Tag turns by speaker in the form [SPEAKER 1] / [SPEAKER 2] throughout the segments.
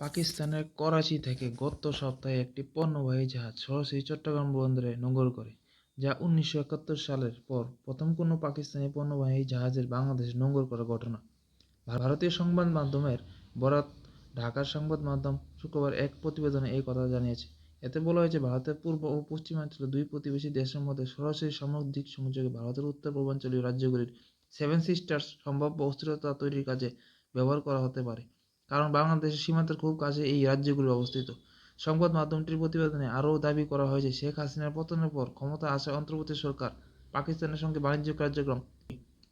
[SPEAKER 1] পাকিস্তানের করাচি থেকে গত সপ্তাহে একটি পণ্যবাহী জাহাজ সরাসরি চট্টগ্রাম বন্দরে নোঙর করে, যা উনিশশো একাত্তর সালের পর প্রথম কোনো পাকিস্তানি পণ্যবাহী জাহাজের বাংলাদেশে নোঙর করার ঘটনা। ভারতীয় সংবাদ মাধ্যমের বরাত, ঢাকার সংবাদ মাধ্যম শুক্রবার এক প্রতিবেদনে এই কথা জানিয়েছে। এতে বলা হয়েছে ভারতের পূর্ব ও পশ্চিমাঞ্চলের দুই প্রতিবেশী দেশের মধ্যে সরাসরি সামুদ্রিক সংযোগে ভারতের উত্তর পূর্বাঞ্চলীয় রাজ্যগুলির সেভেন সিস্টার্স সম্ভাব্য অস্থিরতা তৈরির কাজে ব্যবহার করা হতে পারে। কারণ বাংলাদেশের সীমান্তের খুব কাছে এই রাজ্যগুলি অবস্থিত। সংবাদ মাধ্যমটির প্রতিবেদনে আরও দাবি করা হয় যে, শেখ হাসিনার পতনের পর ক্ষমতা আসা অন্তর্বর্তী সরকার পাকিস্তানের সঙ্গে বাণিজ্য কার্যক্রম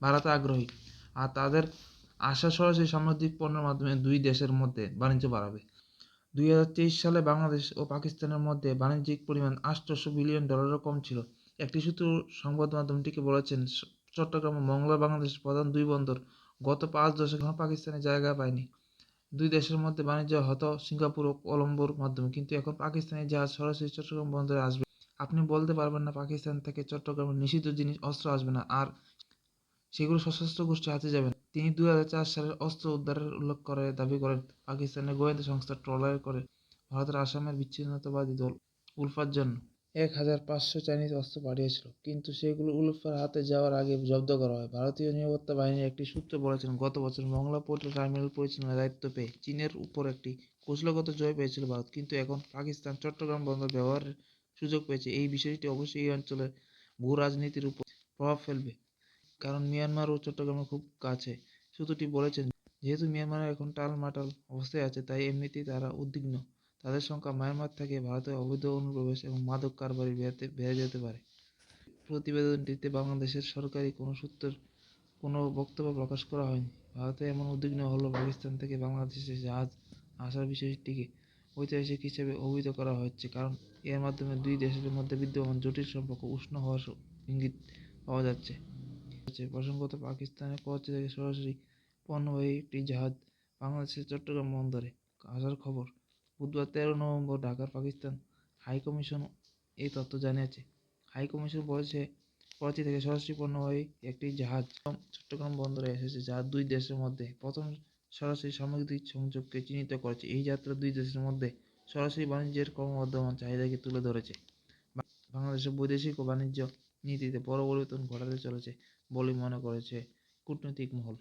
[SPEAKER 1] ভারতে আগ্রহী আর তাদের আশা সরাসরি সামুদ্রিক পণ্যের মাধ্যমে দুই দেশের মধ্যে বাণিজ্য বাড়াবে। দুই সালে বাংলাদেশ ও পাকিস্তানের মধ্যে বাণিজ্যিক পরিমাণ আটশোশো বিলিয়ন ডলারও কম ছিল। একটি সূত্র সংবাদ মাধ্যমটিকে বলেছেন, চট্টগ্রাম ও মংলা বাংলাদেশের প্রধান দুই বন্দর গত পাঁচ দশক পাকিস্তানে জায়গা পায়নি। দুই দেশের মধ্যে বাণিজ্য হতো সিঙ্গাপুর ও কলম্বোর মাধ্যমে। কিন্তু এখন পাকিস্তানি জাহাজ সরাসরি চট্টগ্রাম বন্দরে আসবে। আপনি বলতে পারবেন না, পাকিস্তান থেকে চট্টগ্রামের নিষিদ্ধ জিনিস, অস্ত্র আসবে না আর সেগুলো সশস্ত্র গোষ্ঠী হাতে যাবে তিনি দুই হাজার চার সালের অস্ত্র উদ্ধারের উল্লেখ করে দাবি করেন, পাকিস্তানের গোয়েন্দা সংস্থা ট্রলার করে ভারতের আসামের বিচ্ছিন্নতাবাদী দল উলফার জন্য। এক হাজার পাঁচশো চাইনিজ অস্ত্র পাঠিয়েছিল। কিন্তু সেগুলো উলফার হাতে যাওয়ার আগে জব্দ করা হয়। ভারতীয় নিরাপত্তা বাহিনীর একটি সূত্র বলেছেন গত বছর মংলা পোর্ট টার্মিনাল পরিচালনার দায়িত্ব পেয়ে চীনের উপর একটি কৌশলগত জয় পেয়েছিল ভারত। কিন্তু এখন পাকিস্তান, চট্টগ্রাম বন্দর ব্যবহারের সুযোগ পেয়েছে। এই বিষয়টি অবশ্যই এই অঞ্চলের ভূ রাজনীতির উপর প্রভাব ফেলবে। কারণ মিয়ানমার ও চট্টগ্রামের খুব কাছে। সূত্রটি বলেছেন যেহেতু মিয়ানমার এখন টালমাটাল অবস্থায় আছে, তাই এমনিতেই তারা উদ্বিগ্ন। তাদের সংখ্যা মায়ানমার থেকে ভারতের অবৈধ অনুপ্রবেশ এবং মাদক কারবারি বেড়ে বেড়ে যেতে পারে। প্রতিবেদনটিতে বাংলাদেশের সরকারি কোনো সূত্রের কোনো বক্তব্য প্রকাশ করা হয়নি। ভারতে এমন উদ্বিগ্ন হলো পাকিস্তান থেকে বাংলাদেশে জাহাজ আসার বিষয়টিকে ঐতিহাসিক হিসেবে অভিহিত করা হচ্ছে, কারণ এর মাধ্যমে দুই দেশের মধ্যে বিদ্যমান জটিল সম্পর্ক উষ্ণ হওয়ার ইঙ্গিত পাওয়া যাচ্ছে। প্রসঙ্গত, পাকিস্তানের করাচি থেকে সরাসরি পণ্যবাহী একটি জাহাজ বাংলাদেশের চট্টগ্রাম বন্দরে আসার খবর বুধবার তেরো নভেম্বর ঢাকার পাকিস্তান হাই কমিশন এই তথ্য জানিয়েছে। হাই কমিশন বলেছে, করাচি থেকে সরাসরি পণ্যবাহী একটি জাহাজ চট্টগ্রাম বন্দরে এসেছে, যা দুই দেশের মধ্যে প্রথম সরাসরি সামুদ্রিক সংযোগকে চিহ্নিত করেছে। এই যাত্রা দুই দেশের মধ্যে সরাসরি বাণিজ্যের ক্রমবর্ধমান চাহিদাকে তুলে ধরেছে। বাংলাদেশের বৈদেশিক ও বাণিজ্য নীতিতে বড় পরিবর্তন ঘটাতে চলেছে বলে মনে করেছে কূটনৈতিক মহল।